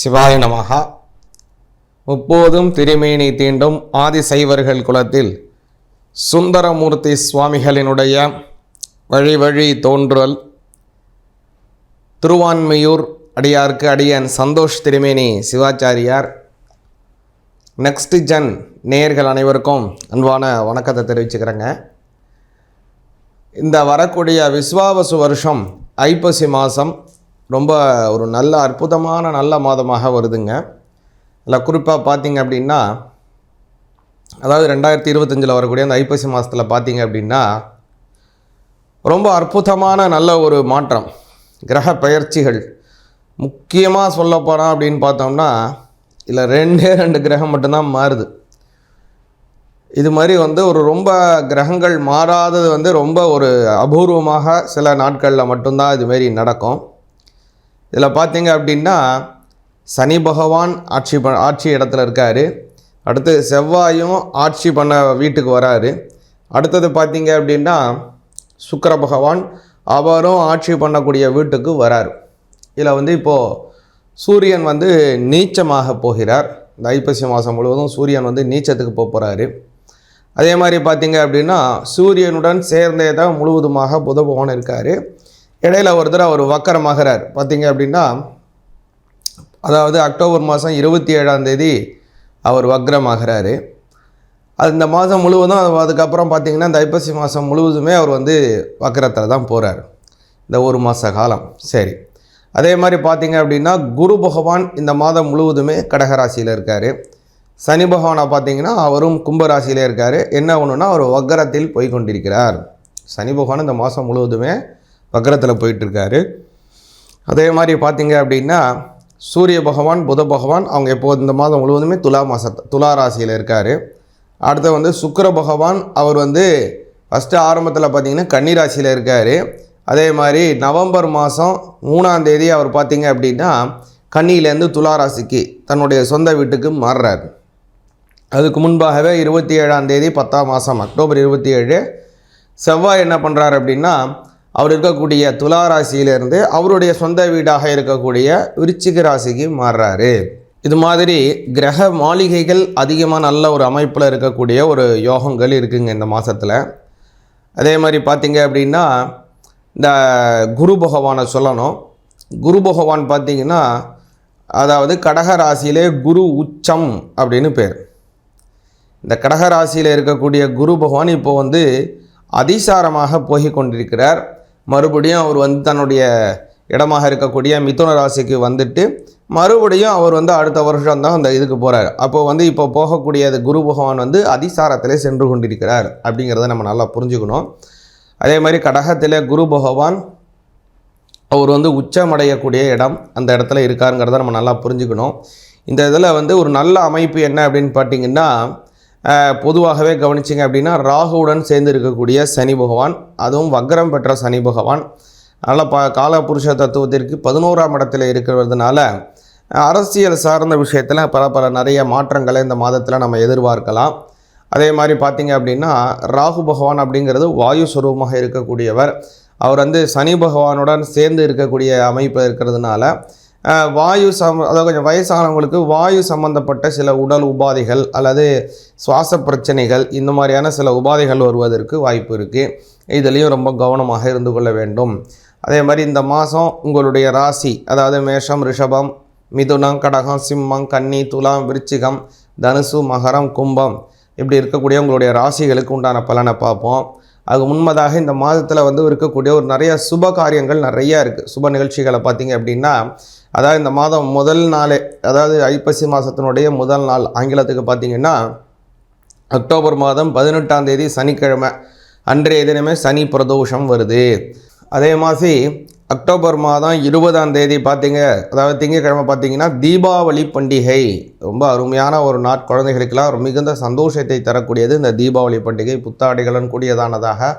சிவாய நமகா முப்போதும் திருமேனி தீண்டும் ஆதிசைவர்கள் குலத்தில் சுந்தரமூர்த்தி சுவாமிகளினுடைய வழி வழி தோன்றல் திருவான்மையூர் அடியார்க்கு அடியன் சந்தோஷ் திருமேனி சிவாச்சாரியார். நெக்ஸ்ட் ஜன் நேயர்கள் அனைவருக்கும் அன்பான வணக்கத்தை தெரிவிச்சுக்கிறேங்க. இந்த வரக்கூடிய விஸ்வாவசு வருஷம் ஐப்பசி மாதம் ரொம்ப ஒரு நல்ல அற்புதமான நல்ல மாதமாக வருதுங்க. அதில் குறிப்பாக பார்த்தீங்க அப்படின்னா அதாவது ரெண்டாயிரத்தி இருபத்தஞ்சில் வரக்கூடிய அந்த ஐப்பசி மாதத்தில் பார்த்தீங்க அப்படின்னா ரொம்ப அற்புதமான நல்ல ஒரு மாற்றம். கிரக பயிற்சிகள் முக்கியமாக சொல்லப்போனால் அப்படின்னு பார்த்தோம்னா இல்லை ரெண்டே ரெண்டு கிரகம் மட்டும்தான் மாறுது. இது மாதிரி வந்து ஒரு ரொம்ப கிரகங்கள் மாறாதது வந்து ரொம்ப ஒரு அபூர்வமாக சில நாட்களில் மட்டும்தான் இதுமாரி நடக்கும். இதில் பார்த்தீங்க அப்படின்னா சனி பகவான் ஆட்சி ப ஆட்சி இடத்துல இருக்கார். அடுத்து செவ்வாயும் ஆட்சி பண்ண வீட்டுக்கு வராரு. அடுத்தது பார்த்தீங்க அப்படின்னா சுக்கர பகவான் அவரும் ஆட்சி பண்ணக்கூடிய வீட்டுக்கு வராரு. இதில் வந்து இப்போது சூரியன் வந்து நீச்சமாக போகிறார். இந்த ஐப்பசி மாதம் முழுவதும் சூரியன் வந்து நீச்சத்துக்கு போக போகிறாரு அதே மாதிரி பார்த்தீங்க அப்படின்னா சூரியனுடன் சேர்ந்தே தான் முழுவதுமாக புத பகவான் இருக்கார். இடையில ஒருத்தர் அவர் வக்கரமாகிறார். பார்த்தீங்க அப்படின்னா அதாவது அக்டோபர் மாதம் இருபத்தி ஏழாம் தேதி அவர் வக்ரமாகிறாரு அது இந்த மாதம் முழுவதும் அதுக்கப்புறம் பார்த்தீங்கன்னா இந்த ஐப்பசி மாதம் முழுவதுமே அவர் வந்து வக்கரத்தில் தான் போகிறார் இந்த ஒரு மாத காலம். சரி. அதே மாதிரி பார்த்தீங்க அப்படின்னா குரு பகவான் இந்த மாதம் முழுவதுமே கடகராசியில் இருக்கார். சனி பகவானை பார்த்தீங்கன்னா அவரும் கும்பராசியில் இருக்கார். என்ன ஒன்றுனா அவர் வக்கரத்தில் போய் கொண்டிருக்கிறார். சனி பகவான் இந்த மாதம் முழுவதுமே வக்கரத்தில் போயிட்டுருக்காரு. அதே மாதிரி பார்த்தீங்க அப்படின்னா சூரிய பகவான் புத பகவான் அவங்க இப்போ இந்த மாதம் முழுவதுமே துலா மாச துலா ராசியில் இருக்கார். அடுத்து வந்து சுக்கர பகவான் அவர் வந்து ஃபஸ்ட்டு ஆரம்பத்தில் பார்த்திங்கன்னா கன்னி ராசியில் இருக்கார். அதே மாதிரி நவம்பர் மாதம் மூணாம் தேதி அவர் பார்த்திங்க அப்படின்னா கன்னியிலேருந்து துலா ராசிக்கு தன்னுடைய சொந்த வீட்டுக்கு மாறுறாரு. அதுக்கு முன்பாகவே இருபத்தி ஏழாம் தேதி பத்தாம் மாதம் அக்டோபர் இருபத்தி ஏழு செவ்வாய் என்ன பண்ணுறாரு அப்படின்னா அவர் இருக்கக்கூடிய துலா ராசியிலிருந்து அவருடைய சொந்த வீடாக இருக்கக்கூடிய விருச்சிக ராசிக்கு மாறுறாரு. இது மாதிரி கிரக மாளிகைகள் அதிகமாக நல்ல ஒரு அமைப்பில் இருக்கக்கூடிய ஒரு யோகங்கள் இருக்குங்க இந்த மாதத்தில் அதே மாதிரி பார்த்திங்க அப்படின்னா இந்த குரு பகவானை சொல்லணும். குரு பகவான் பார்த்தீங்கன்னா அதாவது கடக ராசியிலே குரு உச்சம் அப்படின்னு பேர். இந்த கடக ராசியில் இருக்கக்கூடிய குரு பகவான் இப்போ வந்து அதிசாரமாக போய் கொண்டிருக்கிறார். மறுபடியும் அவர் வந்து தன்னுடைய இடமாக இருக்கக்கூடிய மிதுன ராசிக்கு வந்துட்டு மறுபடியும் அவர் வந்து அடுத்த வருஷம் தான் அந்த இதுக்கு போகிறார் அப்போ வந்து இப்போ போகக்கூடிய அது குரு பகவான் வந்து அதிசாரத்திலே சென்று கொண்டிருக்கிறார் அப்படிங்கிறத நம்ம நல்லா புரிஞ்சுக்கணும். அதே மாதிரி கடகத்திலே குரு பகவான் அவர் வந்து உச்சமடையக்கூடிய இடம் அந்த இடத்துல இருக்காருங்கிறத நம்ம நல்லா புரிஞ்சுக்கணும். இந்த இதில் வந்து ஒரு நல்ல அமைப்பு என்ன அப்படின்னு பார்த்தீங்கன்னா பொதுவாகவே கவனிச்சிங்க அப்படின்னா ராகுவுடன் சேர்ந்து இருக்கக்கூடிய சனி பகவான் அதுவும் வக்ரம் பெற்ற சனி பகவான். அதனால் ப காலபுருஷ தத்துவத்திற்கு பதினோராம் இடத்துல இருக்கிறதுனால அரசியல் சார்ந்த விஷயத்தில் பல பல நிறைய மாற்றங்களை இந்த மாதத்தில் நம்ம எதிர்பார்க்கலாம். அதே மாதிரி பார்த்திங்க அப்படின்னா ராகு பகவான் அப்படிங்கிறது வாயு சுரூபமாக இருக்கக்கூடியவர். அவர் வந்து சனி பகவானுடன் சேர்ந்து இருக்கக்கூடிய அமைப்பு இருக்கிறதுனால வாயு சம் அதாவது கொஞ்சம் வயசானவங்களுக்கு வாயு சம்பந்தப்பட்ட சில உடல் உபாதைகள் அல்லது சுவாச பிரச்சனைகள் இந்த மாதிரியான சில உபாதைகள் வருவதற்கு வாய்ப்பு இருக்குது இதுலேயும் ரொம்ப கவனமாக இருந்து கொள்ள வேண்டும். அதே மாதிரி இந்த மாதம் உங்களுடைய ராசி அதாவது மேஷம் ரிஷபம் மிதுனம் கடகம் சிம்மம் கன்னி துலாம் விருச்சிகம் தனுசு மகரம் கும்பம் இப்படி இருக்கக்கூடிய உங்களுடைய ராசிகளுக்கு உண்டான பலனை பார்ப்போம். அது முன்மதாக இந்த மாதத்தில் வந்து இருக்கக்கூடிய ஒரு நிறைய சுப காரியங்கள் நிறைய இருக்குது சுப நிகழ்ச்சிகளை பார்த்தீங்க அப்படின்னா அதாவது இந்த மாதம் முதல் நாளே அதாவது ஐப்பசி மாதத்தினுடைய முதல் நாள் ஆங்கிலத்துக்கு பார்த்தீங்கன்னா அக்டோபர் மாதம் பதினெட்டாம் தேதி சனிக்கிழமை அன்றைய தினமே சனி பிரதோஷம் வருது. அதே மாதிரி அக்டோபர் மாதம் இருபதாம் தேதி பார்த்தீங்க அதாவது திங்கட்கிழமை பார்த்தீங்கன்னா தீபாவளி பண்டிகை. ரொம்ப அருமையான ஒரு நாட் குழந்தைகளுக்கெல்லாம் ஒரு மிகுந்த சந்தோஷத்தை தரக்கூடியது இந்த தீபாவளி பண்டிகை. புத்தாடைகளுடன் கூடியதானதாக.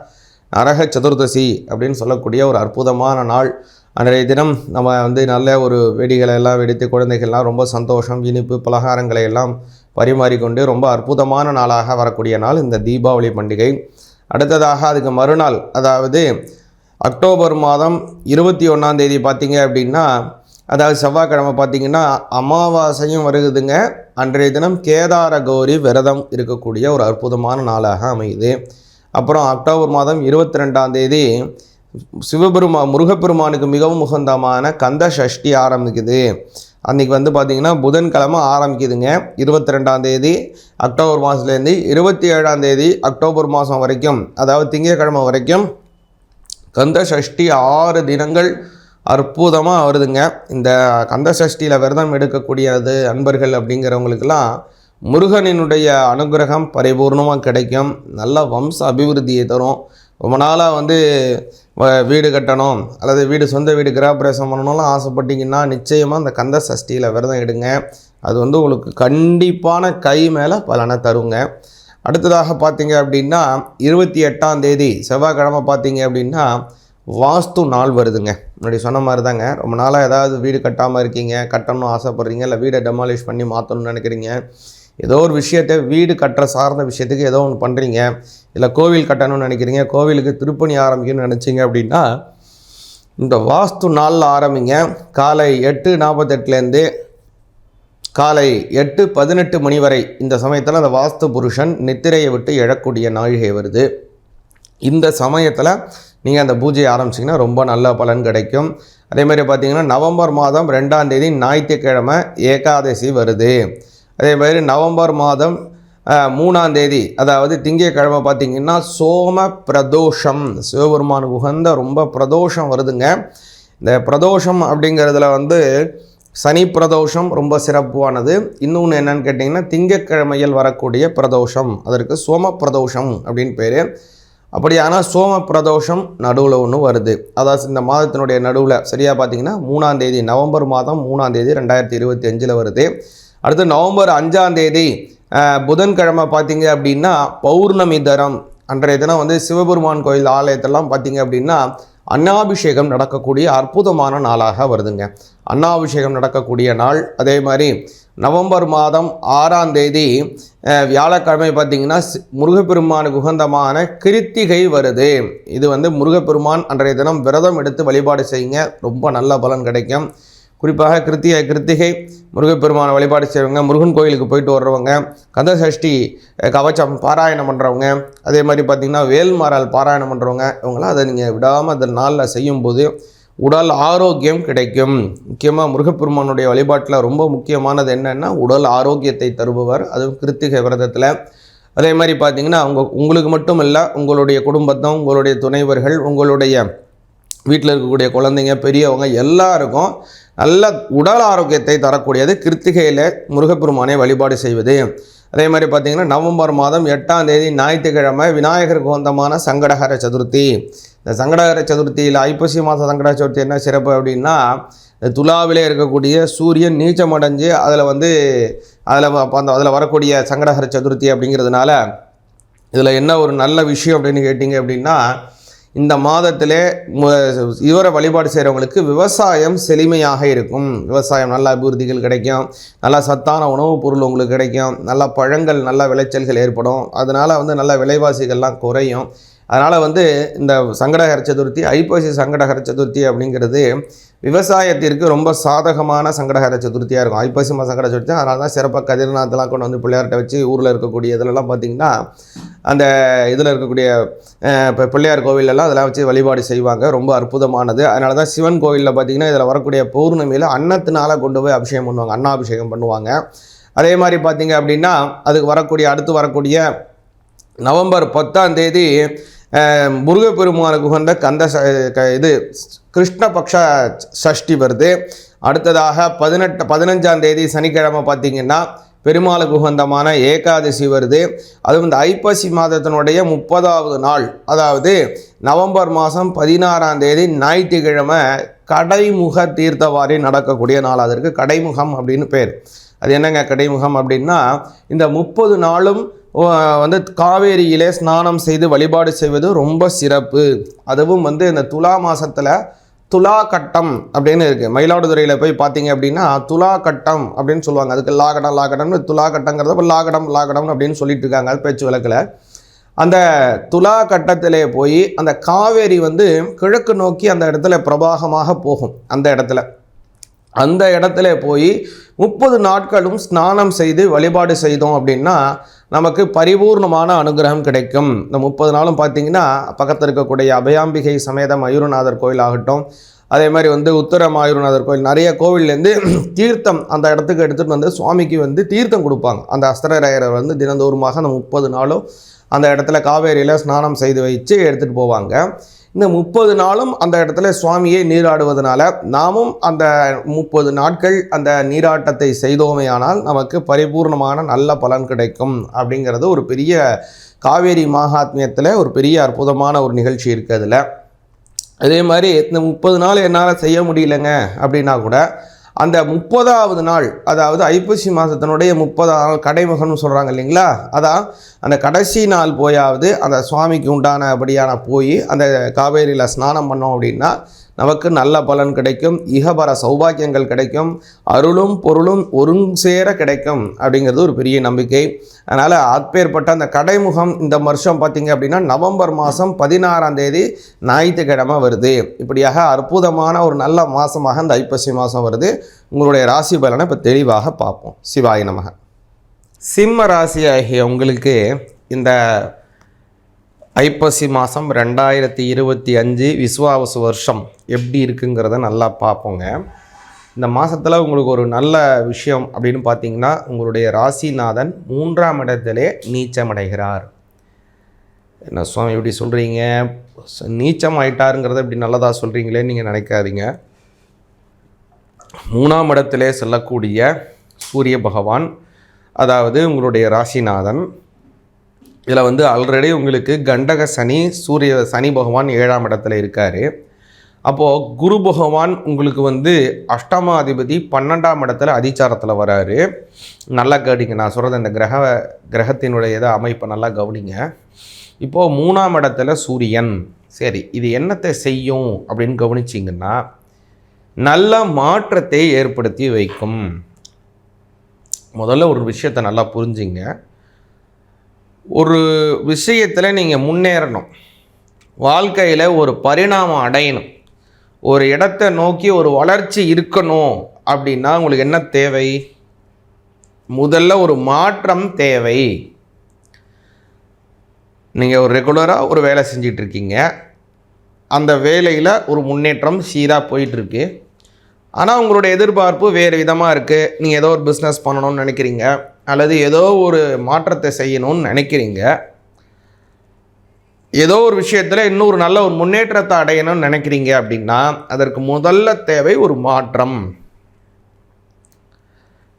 நரக சதுர்தசி அப்படின்னு சொல்லக்கூடிய ஒரு அற்புதமான நாள். அன்றைய தினம் நம்ம வந்து நல்ல ஒரு வெடிகளை எல்லாம் வெடித்து குழந்தைகள்லாம் ரொம்ப சந்தோஷம் இனிப்பு பலகாரங்களை எல்லாம் பரிமாறிக்கொண்டு ரொம்ப அற்புதமான நாளாக வரக்கூடிய நாள் இந்த தீபாவளி பண்டிகை. அடுத்ததாக அதுக்கு மறுநாள் அதாவது அக்டோபர் மாதம் இருபத்தி ஒன்றாம் தேதி பார்த்தீங்க அப்படின்னா அதாவது செவ்வாய்க்கிழமை பார்த்தீங்கன்னா அமாவாசையும் வருகுதுங்க. அன்றைய தினம் கேதார கௌரி விரதம் இருக்கக்கூடிய ஒரு அற்புதமான நாளாக அமையுது. அப்புறம் அக்டோபர் மாதம் இருபத்தி ரெண்டாம் தேதி சிவபெருமா முருகப்பெருமானுக்கு மிகவும் உகந்தமான கந்த சஷ்டி ஆரம்பிக்குது. அன்றைக்கி வந்து பார்த்திங்கன்னா புதன்கிழமை ஆரம்பிக்குதுங்க. இருபத்தி ரெண்டாம் தேதி அக்டோபர் மாதத்துலேருந்து இருபத்தி ஏழாம் தேதி அக்டோபர் மாதம் வரைக்கும் அதாவது திங்கட்கிழமை வரைக்கும் கந்த சஷ்டி ஆறு தினங்கள் அற்புதமாக வருதுங்க. இந்த கந்த சஷ்டியில் விரதம் எடுக்கக்கூடியது அன்பர்கள் அப்படிங்கிறவங்களுக்கெல்லாம் முருகனினுடைய அனுகிரகம் பரிபூர்ணமாக கிடைக்கும். நல்ல வம்ச அபிவிருத்தியை தரும். ரொம்ப நாளாக வந்து வ- வீடு கட்டணும் அல்லது வீடு சொந்த வீடு கிரகப்பிரவேசம் பண்ணணும்லாம் ஆசைப்பட்டீங்கன்னா நிச்சயமாக அந்த கந்த சஷ்டியில் விரதம் எடுங்க. அது வந்து உங்களுக்கு கண்டிப்பான கை மேலே பலனை தருங்க. அடுத்ததாக பார்த்தீங்க அப்படின்னா இருபத்தி எட்டாம் தேதி செவ்வாய்க்கிழமை பார்த்தீங்க அப்படின்னா வாஸ்து நாள் வருதுங்க. முன்னாடி சொன்ன மாதிரி தாங்க ரொம்ப நாளாக ஏதாவது வீடு கட்டாமல் இருக்கீங்க கட்டணும்னு ஆசைப்பட்றீங்க இல்லை வீடை டெமாலிஷ் பண்ணி மாற்றணும்னு நினைக்கிறீங்க. ஏதோ ஒரு விஷயத்தை வீடு கட்டுற சார்ந்த விஷயத்துக்கு ஏதோ ஒன்று பண்ணுறீங்க இல்லை கோவில் கட்டணும்னு நினைக்கிறீங்க கோவிலுக்கு திருப்பணி ஆரம்பிக்கணும்னு நினச்சிங்க அப்படின்னா இந்த வாஸ்து நாளில் ஆரம்பிங்க. காலை எட்டு நாற்பத்தெட்டுலேருந்து காலை எட்டு பதினெட்டு மணி வரை இந்த சமயத்தில் அந்த வாஸ்து புருஷன் நித்திரையை விட்டு எழக்கூடிய நாழிகை வருது. இந்த சமயத்தில் நீங்கள் அந்த பூஜையை ஆரம்பிச்சிங்கன்னா ரொம்ப நல்ல பலன் கிடைக்கும். அதே மாதிரி பார்த்தீங்கன்னா நவம்பர் மாதம் ரெண்டாம் தேதி ஞாயிற்றுக்கிழமை ஏகாதசி வருது. அதே மாதிரி நவம்பர் மாதம் மூணாம் தேதி அதாவது திங்கக்கிழமை பார்த்திங்கன்னா சோம பிரதோஷம் சிவபெருமானுக்கு உகந்த ரொம்ப பிரதோஷம் வருதுங்க. இந்த பிரதோஷம் அப்படிங்கிறதுல வந்து சனி பிரதோஷம் ரொம்ப சிறப்பானது இன்னொன்று என்னன்னு கேட்டிங்கன்னா திங்கட்கிழமையில் வரக்கூடிய பிரதோஷம். அதற்கு சோம பிரதோஷம் அப்படின்னு பேர். அப்படியானால் சோம பிரதோஷம் நடுவில் ஒன்று வருது. அதாவது இந்த மாதத்தினுடைய நடுவில் சரியாக பார்த்தீங்கன்னா மூணாம் தேதி நவம்பர் மாதம் மூணாம் தேதி ரெண்டாயிரத்தி இருபத்தி அஞ்சில் வருது. அடுத்து நவம்பர் அஞ்சாம் தேதி புதன்கிழமை பார்த்தீங்க அப்படின்னா பௌர்ணமி தரம். அன்றைய தினம் வந்து சிவபெருமான் கோயில் ஆலயத்தெல்லாம் பார்த்தீங்க அப்படின்னா அன்னாபிஷேகம் நடக்கக்கூடிய அற்புதமான நாளாக வருதுங்க. அன்னாபிஷேகம் நடக்கக்கூடிய நாள் அதே மாதிரி நவம்பர் மாதம் ஆறாம் தேதி வியாழக்கிழமை பார்த்திங்கன்னா சி- முருகப்பெருமானுக்கு உகந்தமான கிருத்திகை வருது. இது வந்து முருகப்பெருமான் அன்றைய தினம் விரதம் எடுத்து வழிபாடு செய்யுங்க. ரொம்ப நல்ல பலன் கிடைக்கும். குறிப்பாக கிருத்திகை கிருத்திகை முருகப்பெருமான வழிபாடு செய்கிறவங்க முருகன் கோயிலுக்கு போயிட்டு வர்றவங்க கந்த சஷ்டி கவச்சம் பாராயணம் பண்ணுறவங்க அதே மாதிரி பார்த்திங்கன்னா வேல்மாரால் பாராயணம் பண்ணுறவங்க இவங்களாம் அதை நீங்கள் விடாமல் அந்த நாளில் செய்யும்போது உடல் ஆரோக்கியம் கிடைக்கும். முக்கியமாக முருகப்பெருமானுடைய வழிபாட்டில் ரொம்ப முக்கியமானது என்னென்னா உடல் ஆரோக்கியத்தை தருபவர். அதுவும் கிருத்திகை விரதத்தில். அதே மாதிரி பார்த்திங்கன்னா அவங்க உங்களுக்கு மட்டும் இல்லை உங்களுடைய குடும்பத்தம் உங்களுடைய துணைவர்கள் உங்களுடைய வீட்டில் இருக்கக்கூடிய குழந்தைங்க பெரியவங்க எல்லாருக்கும் நல்ல உடல் ஆரோக்கியத்தை தரக்கூடியது கிருத்திகையில் முருகப்பெருமானை வழிபாடு செய்வது. அதே மாதிரி பார்த்திங்கன்னா நவம்பர் மாதம் எட்டாம் தேதி ஞாயிற்றுக்கிழமை விநாயகருக்கு சொந்தமான சங்கடகர சதுர்த்தி. இந்த சங்கடகர சதுர்த்தியில் ஐப்பசி மாத சங்கட சதுர்த்தி என்ன சிறப்பு அப்படின்னா துலாவிலே இருக்கக்கூடிய சூரியன் நீச்சம் அடைஞ்சு அதில் வந்து அதில் அந்த அதில் வரக்கூடிய சங்கடகர சதுர்த்தி அப்படிங்கிறதுனால இதில் என்ன ஒரு நல்ல விஷயம் அப்படின்னு கேட்டிங்க அப்படின்னா இந்த மாதத்திலே இவரை வழிபாடு செய்கிறவங்களுக்கு விவசாயம் செழுமையாக இருக்கும். விவசாயம் நல்ல அபிவிருத்திகள் கிடைக்கும். நல்ல சத்தான உணவுப் பொருள் உங்களுக்கு கிடைக்கும். நல்ல பழங்கள் நல்ல விளைச்சல்கள் ஏற்படும். அதனால் வந்து நல்ல விலைவாசிகள்லாம் குறையும். அதனால் வந்து இந்த சங்கடஹர சதுர்த்தி ஐப்பசி சங்கடஹர சதுர்த்தி அப்படிங்கிறது விவசாயத்திற்கு ரொம்ப சாதகமான சங்கடஹர சதுர்த்தியாக இருக்கும். ஐப்பசி மாத சங்கட சதுர்த்தி அதனால தான் சிறப்பாக கதிர்நாத்தெல்லாம் கொண்டு வந்து பிள்ளையார்கிட்ட வச்சு ஊரில் இருக்கக்கூடிய இதிலெல்லாம் பார்த்திங்கன்னா அந்த இதில் இருக்கக்கூடிய இப்போ பிள்ளையார் கோவிலெல்லாம் அதெல்லாம் வச்சு வழிபாடு செய்வாங்க. ரொம்ப அற்புதமானது. அதனால தான் சிவன் கோவிலில் பார்த்திங்கன்னா இதில் வரக்கூடிய பௌர்ணமியில் அன்னத்தினால கொண்டு போய் அபிஷேகம் பண்ணுவாங்க. அன்னாபிஷேகம் பண்ணுவாங்க. அதே மாதிரி பார்த்திங்க அப்படின்னா அதுக்கு வரக்கூடிய அடுத்து வரக்கூடிய நவம்பர் பத்தாம் தேதி முருகப்பெருமானுக்கு உகந்த கந்த ச- க- இது கிருஷ்ணபக்ஷ சஷ்டி வருது. அடுத்ததாக பதினெட்டு பதினஞ்சாம் தேதி சனிக்கிழமை பார்த்தீங்கன்னா பெருமாளுக்கு உகந்தமான ஏகாதசி வருது. அதுவும் இந்த ஐப்பசி மாதத்தினுடைய முப்பதாவது நாள். அதாவது நவம்பர் மாதம் பதினாறாம் தேதி ஞாயிற்றுக்கிழமை கடைமுக தீர்த்தவாரி நடக்கக்கூடிய நாள். அதற்கு கடைமுகம் அப்படின்னு பேர். அது என்னங்க கடைமுகம் அப்படின்னா இந்த முப்பது நாளும் வந்து காவேரியிலே ஸ்நானம் செய்து வழிபாடு செய்வது ரொம்ப சிறப்பு. அதுவும் வந்து இந்த துலா மாதத்தில் துலா கட்டம் அப்படின்னு இருக்குது மயிலாடுதுறையில் போய் பார்த்தீங்க அப்படின்னா துலா கட்டம் அப்படின்னு சொல்லுவாங்க. அதுக்கு லாகடம் லாகடம்னு துலா கட்டங்கிறத இப்போ லாகடம் லாகடம் அப்படின்னு சொல்லிட்டு இருக்காங்க அது பேச்சு வழக்கில். அந்த துலா கட்டத்திலே போய் அந்த காவேரி வந்து கிழக்கு நோக்கி அந்த இடத்துல பிரபாகமாக போகும். அந்த இடத்துல. அந்த இடத்துல போய் முப்பது நாட்களும் ஸ்நானம் செய்து வழிபாடு செய்தோம் அப்படின்னா நமக்கு பரிபூர்ணமான அனுகிரகம் கிடைக்கும். இந்த முப்பது நாளும் பார்த்தீங்கன்னா பக்கத்தில் இருக்கக்கூடிய அபயாம்பிகை சமேத மயூரநாதர் கோயில் ஆகட்டும் அதே மாதிரி வந்து உத்தர மாயூரநாதர் கோயில் நிறைய கோவில்லேருந்து தீர்த்தம் அந்த இடத்துக்கு எடுத்துகிட்டு வந்து சுவாமிக்கு வந்து தீர்த்தம் கொடுப்பாங்க. அந்த அஸ்திரராயரை வந்து தினந்தோறுமாக அந்த முப்பது நாளும் அந்த இடத்துல காவேரியில் ஸ்நானம் செய்து வச்சு எடுத்துகிட்டு போவாங்க. இந்த முப்பது நாளும் அந்த இடத்துல சுவாமியை நீராடுவதனால நாமும் அந்த முப்பது நாட்கள் அந்த நீராட்டத்தை செய்தோமேயானால் நமக்கு பரிபூர்ணமான நல்ல பலன் கிடைக்கும் அப்படிங்கிறது ஒரு பெரிய காவேரி மகாத்மியத்தில் ஒரு பெரிய அற்புதமான ஒரு நிகழ்ச்சி இருக்குது அதில். அதே மாதிரி இந்த முப்பது நாள் என்னால் செய்ய முடியலங்க அப்படின்னா கூட அந்த முப்பதாவது நாள் அதாவது ஐப்பசி மாதத்தினுடைய முப்பதாம் நாள் கடைமுகம்னு சொல்கிறாங்க இல்லைங்களா? அதான் அந்த கடைசி நாள் போயாவது அந்த சுவாமிக்கு உண்டானபடியான போய் அந்த காவேரியில் ஸ்நானம் பண்ணோம் அப்படின்னா நமக்கு நல்ல பலன் கிடைக்கும் இகபர சௌபாக்கியங்கள் கிடைக்கும் அருளும் பொருளும் ஒருங்கேர கிடைக்கும் அப்படிங்கிறது ஒரு பெரிய நம்பிக்கை. அதனால் அப்பேற்பட்ட அந்த கடைமுகம் இந்த வருஷம் பார்த்திங்க அப்படின்னா நவம்பர் மாதம் பதினாறாம் தேதி ஞாயிற்றுக்கிழமை வருது. இப்படியாக அற்புதமான ஒரு நல்ல மாதமாக இந்த ஐப்பசி மாதம் வருது. உங்களுடைய ராசி பலனை இப்போ தெளிவாக பார்ப்போம். சிவாய நமக. சிம்ம ராசி ஆகிய உங்களுக்கு இந்த ஐப்பசி மாதம் ரெண்டாயிரத்தி இருபத்தி அஞ்சு விஸ்வாவசு வருஷம் எப்படி இருக்குங்கிறத நல்லா பார்ப்போங்க. இந்த மாதத்தில் உங்களுக்கு ஒரு நல்ல விஷயம் அப்படின்னு பார்த்தீங்கன்னா உங்களுடைய ராசிநாதன் மூன்றாம் இடத்திலே நீச்சமடைகிறார். என்ன சுவாமி இப்படி சொல்கிறீங்க நீச்சம் ஆயிட்டாருங்கிறத இப்படி நல்லதாக சொல்கிறீங்களேன்னு நீங்கள் நினைக்காதீங்க. மூணாம் இடத்திலே செல்லக்கூடிய சூரிய பகவான் அதாவது உங்களுடைய ராசிநாதன் இதில் வந்து ஆல்ரெடி உங்களுக்கு கண்டக சனி சூரிய சனி பகவான் ஏழாம் இடத்துல இருக்கார். அப்போது குரு பகவான் உங்களுக்கு வந்து அஷ்டமாதிபதி பன்னெண்டாம் இடத்துல அதிச்சாரத்தில் வராரு. நல்லா கவனிங்க நான் சொல்கிறது இந்த கிரக கிரகத்தினுடைய இதை அமைப்பை நல்லா கவனிங்க. இப்போது மூணாம் இடத்துல சூரியன். சரி இது என்னத்தை செய்யும் அப்படின்னு கவனிச்சிங்கன்னா நல்ல மாற்றத்தை ஏற்படுத்தி வைக்கும். முதல்ல ஒரு விஷயத்தை நல்லா புரிஞ்சுங்க. ஒரு விஷயத்தில் நீங்கள் முன்னேறணும். வாழ்க்கையில் ஒரு பரிணாமம் அடையணும். ஒரு இடத்தை நோக்கி ஒரு வளர்ச்சி இருக்கணும் அப்படின்னா உங்களுக்கு என்ன தேவை? முதல்ல ஒரு மாற்றம் தேவை. நீங்கள் ஒரு ரெகுலராக ஒரு வேலை செஞ்சிட்டு இருக்கீங்க. அந்த வேலையில் ஒரு முன்னேற்றம் சீராக போயிட்டுருக்கு ஆனால் உங்களுடைய எதிர்பார்ப்பு வேறு விதமாக இருக்குது நீங்கள் ஏதோ ஒரு பிஸ்னஸ் பண்ணணும்னு நினைக்கிறீங்க. அல்லது ஏதோ ஒரு மாற்றத்தை செய்யணும்னு நினைக்கிறீங்க. ஏதோ ஒரு விஷயத்தில் இன்னும் ஒரு நல்ல ஒரு முன்னேற்றத்தை அடையணும்னு நினைக்கிறீங்க அப்படின்னா அதற்கு முதல்ல தேவை ஒரு மாற்றம்.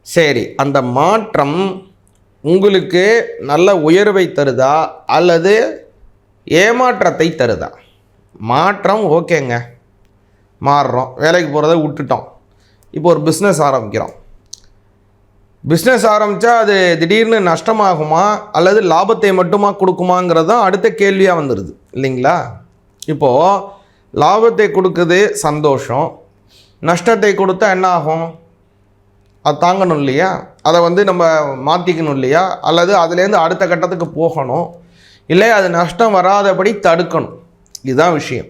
சரி அந்த மாற்றம் உங்களுக்கு நல்ல உயர்வை தருதா? அல்லது ஏமாற்றத்தை தருதா? மாற்றம் ஓகேங்க. மாறுறோம். வேலைக்கு போகிறத விட்டுட்டோம். இப்போ ஒரு பிஸ்னஸ் ஆரம்பிக்கிறோம். பிஸ்னஸ் ஆரம்பித்தா அது திடீர்னு நஷ்டமாகுமா? அல்லது லாபத்தை மட்டுமா கொடுக்குமாங்கிறது தான் அடுத்த கேள்வியாக வந்துடுது இல்லைங்களா? இப்போது லாபத்தை கொடுக்குது சந்தோஷம். நஷ்டத்தை கொடுத்தா என்ன ஆகும்? அது தாங்கணும் இல்லையா? அதை வந்து நம்ம மாற்றிக்கணும் இல்லையா? அல்லது அதுலேருந்து அடுத்த கட்டத்துக்கு போகணும். இல்லை அது நஷ்டம் வராதபடி தடுக்கணும். இதுதான் விஷயம்.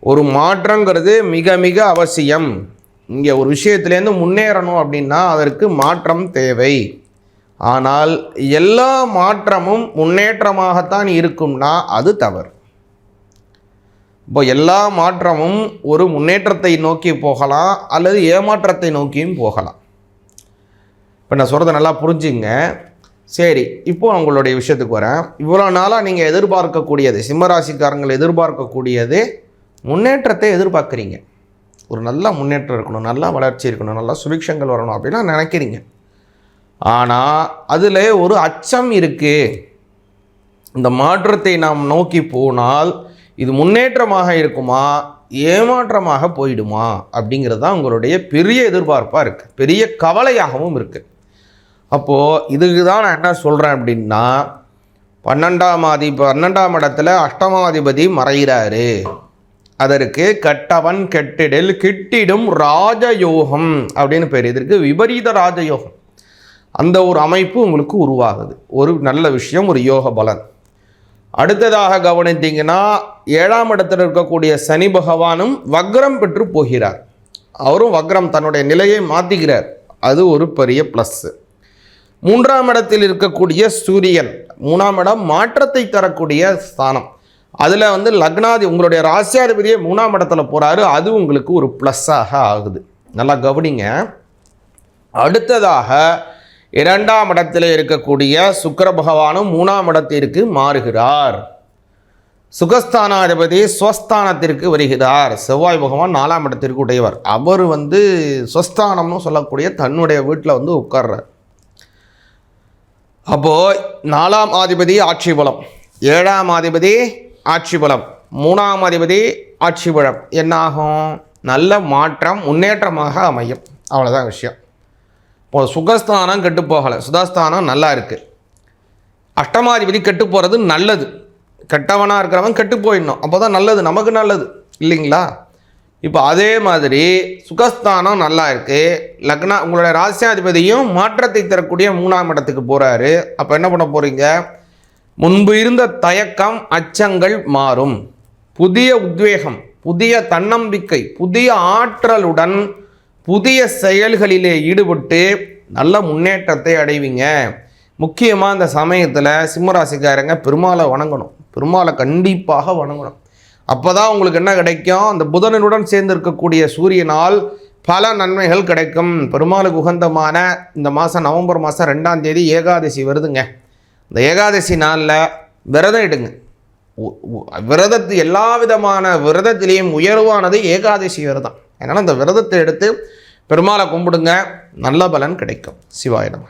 ஒரு மாற்றங்கிறது மிக மிக அவசியம். இங்கே ஒரு விஷயத்துலேருந்து முன்னேறணும் அப்படின்னா அதற்கு மாற்றம் தேவை. ஆனால் எல்லா மாற்றமும் முன்னேற்றமாகத்தான் இருக்கும்னா அது தவறு. இப்போ எல்லா மாற்றமும் ஒரு முன்னேற்றத்தை நோக்கி போகலாம் அல்லது ஏமாற்றத்தை நோக்கியும் போகலாம். இப்போ நான் சொல்கிறத நல்லா புரிஞ்சுங்க. சரி இப்போ உங்களுடைய விஷயத்துக்கு வரேன். இவ்வளோ நாளாக நீங்கள் எதிர்பார்க்கக்கூடியது சிம்மராசிக்காரங்கள் எதிர்பார்க்கக்கூடியது முன்னேற்றத்தை எதிர்பார்க்குறீங்க. ஒரு நல்ல முன்னேற்றம் இருக்கணும் நல்லா வளர்ச்சி இருக்கணும் நல்லா சுபிக்ஷங்கள் வரணும் அப்படின்னா நினைக்கிறீங்க. ஆனால் அதில் ஒரு அச்சம் இருக்குது இந்த மாற்றத்தை நாம் நோக்கி போனால் இது முன்னேற்றமாக இருக்குமா ஏமாற்றமாக போயிடுமா அப்படிங்கிறது தான் உங்களுடைய பெரிய எதிர்பார்ப்பாக இருக்குது பெரிய கவலையாகவும் இருக்குது அப்போது இதுக்கு தான் நான் என்ன சொல்கிறேன் அப்படின்னா பன்னெண்டாம் ஆதி பன்னெண்டாம் இடத்துல அஷ்டமாதிபதி மறைகிறாரு. அதற்கு கட்டவன் கெட்டிடில் கிட்டிடும் ராஜயோகம் அப்படின்னு பேர். இதற்கு விபரீத ராஜயோகம். அந்த ஒரு அமைப்பு உங்களுக்கு உருவாகுது. ஒரு நல்ல விஷயம் ஒரு யோக பலன். அடுத்ததாக கவனித்தீங்கன்னா ஏழாம் இடத்தில் இருக்கக்கூடிய சனி பகவானும் வக்ரம் பெற்று போகிறார். அவரும் வக்ரம் தன்னுடைய நிலையை மாற்றிக்கிறார் அது ஒரு பெரிய ப்ளஸ்ஸு மூன்றாம் இடத்தில் இருக்கக்கூடிய சூரியன் மூணாம் இடம் மாற்றத்தை தரக்கூடிய ஸ்தானம். அதில் வந்து லக்னாதி உங்களுடைய ராசியாதிபதியே மூணாம் இடத்துல போகிறாரு அது உங்களுக்கு ஒரு ப்ளஸ்ஸாக ஆகுது. நல்லா கவனிங்க. அடுத்ததாக இரண்டாம் இடத்தில் இருக்கக்கூடிய சுக்கர பகவானும் மூணாம் இடத்திற்கு மாறுகிறார். சுகஸ்தானாதிபதி ஸ்வஸ்தானத்திற்கு வருகிறார். செவ்வாய் பகவான் நாலாம் இடத்திற்கு உடையவர். அவர் வந்து ஸ்வஸ்தானம்னு சொல்லக்கூடிய தன்னுடைய வீட்டில் வந்து உட்கார்றார். அப்போது நாலாம் ஆதிபதி ஆட்சி பலம். ஏழாம் ஆதிபதி ஆட்சி பலம் மூணாம் அதிபதி ஆட்சி பலம் என்னாகும்? நல்ல மாற்றம் முன்னேற்றமாக அமையும். அவ்வளோதான் விஷயம். இப்போ சுகஸ்தானம் கெட்டு போகலை. சுதாஸ்தானம் நல்லா இருக்குது அஷ்டமாதிபதி கெட்டு போகிறது நல்லது. கெட்டவனாக இருக்கிறவன் கெட்டு போயிடணும். அப்போ தான் நல்லது. நமக்கு நல்லது. இல்லைங்களா? இப்போ அதே மாதிரி சுகஸ்தானம் நல்லா இருக்குது லக்னா உங்களுடைய ராசியாதிபதியும் மாற்றத்தை தரக்கூடிய மூணாம் இடத்துக்கு போகிறாரு அப்போ என்ன பண்ண போகிறீங்க முன்பு இருந்த தயக்கம் அச்சங்கள் மாறும். புதிய உத்வேகம் புதிய தன்னம்பிக்கை புதிய ஆற்றலுடன் புதிய செயல்களிலே ஈடுபட்டு நல்ல முன்னேற்றத்தை அடைவீங்க. முக்கியமாக இந்த சமயத்தில் சிம்மராசிக்காரங்க பெருமாளை வணங்கணும். பெருமாளை கண்டிப்பாக வணங்கணும். அப்போ தான் உங்களுக்கு என்ன கிடைக்கும்? அந்த புதனனுடன் சேர்ந்து இருக்கக்கூடிய சூரியனால் பல நன்மைகள் கிடைக்கும். பெருமாளுக்கு உகந்தமான இந்த மாதம் நவம்பர் மாதம் ரெண்டாம் தேதி ஏகாதசி வருதுங்க. இந்த ஏகாதசி நாளில் விரதம் எடுங்க. உ- விரதத்து எல்லா விதமான விரதத்திலையும் உயர்வானது ஏகாதசி விரதம். அதனால் அந்த விரதத்தை எடுத்து பெருமாளை கும்பிடுங்க. நல்ல பலன் கிடைக்கும். சிவாயிடம்